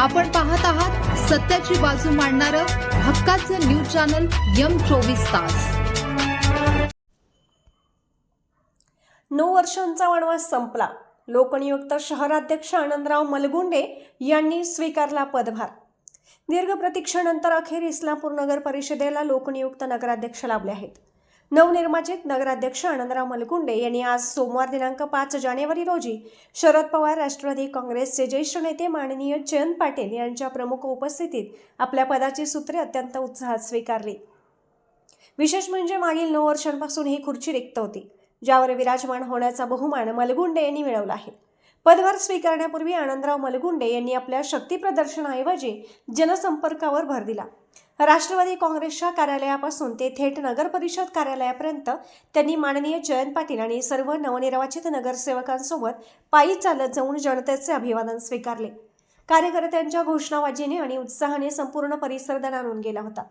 आपण पाहत आहात सत्याची बाजू मांडणारं हक्काचं न्यूज चॅनल यम चोवीस तास. नऊ वर्षांचा वनवास संपला. लोकनियुक्त शहराध्यक्ष आनंदराव मलगुंडे यांनी स्वीकारला पदभार. दीर्घ प्रतीक्षेनंतर अखेर इस्लामपूर नगर परिषदेला लोकनियुक्त नगराध्यक्ष लाभले आहेत. नवनिर्वाचित नगराध्यक्ष आनंदराव मलगुंडे यांनी आज सोमवार दिनांक पाच जानेवारी रोजी शरद पवार राष्ट्रवादी काँग्रेसचे ज्येष्ठ नेते माननीय जयंत पाटील यांच्या प्रमुख उपस्थितीत आपल्या पदाची सूत्रे अत्यंत उत्साहात स्वीकारली. विशेष म्हणजे मागील नऊ वर्षांपासून ही खुर्ची रिक्त होती ज्यावर विराजमान होण्याचा बहुमान मलगुंडे यांनी मिळवला आहे. पदभार स्वीकारण्यापूर्वी आनंदराव मलगुंडे यांनी आपल्या शक्तीप्रदर्शनाऐवजी जनसंपर्कावर भर दिला. राष्ट्रवादी काँग्रेसच्या कार्यालयापासून ते थेट नगर परिषद कार्यालयापर्यंत त्यांनी माननीय जयंत पाटील आणि सर्व नवनिर्वाचित नगरसेवकांसोबत पायी चालत जाऊन जनतेचे अभिवादन स्वीकारले. कार्यकर्त्यांच्या घोषणाबाजीने आणि उत्साहाने संपूर्ण परिसर दणाणून गेला होता.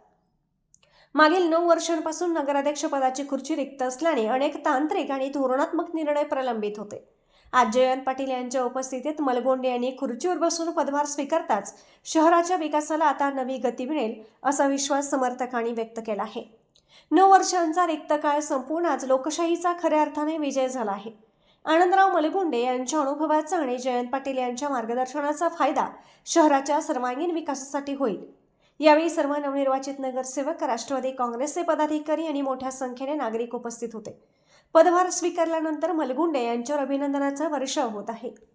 मागील नऊ वर्षांपासून नगराध्यक्षपदाची खुर्ची रिक्त असल्याने अनेक तांत्रिक आणि धोरणात्मक निर्णय प्रलंबित होते. आज जयंत पाटील यांच्या उपस्थितीत मलगोंडे यांनी खुर्चीवर बसून पदभार स्वीकारताच शहराच्या विकासाला आता नवी गती मिळेल असा विश्वास समर्थकांनी व्यक्त केला आहे. नऊ वर्षांचा रिक्त काळ संपून आज लोकशाहीचा खऱ्या अर्थाने विजय झाला आहे. आनंदराव मलगुंडे यांच्या अनुभवाचा आणि जयंत पाटील यांच्या मार्गदर्शनाचा फायदा शहराच्या सर्वांगीण विकासासाठी होईल. यावेळी सर्व नवनिर्वाचित नगरसेवक राष्ट्रवादी काँग्रेसचे पदाधिकारी आणि मोठ्या संख्येने नागरिक उपस्थित होते. पदभार स्वीकारल्यानंतर मलगुंडे यांच्यावर अभिनंदनाचा वर्षाव होत आहे.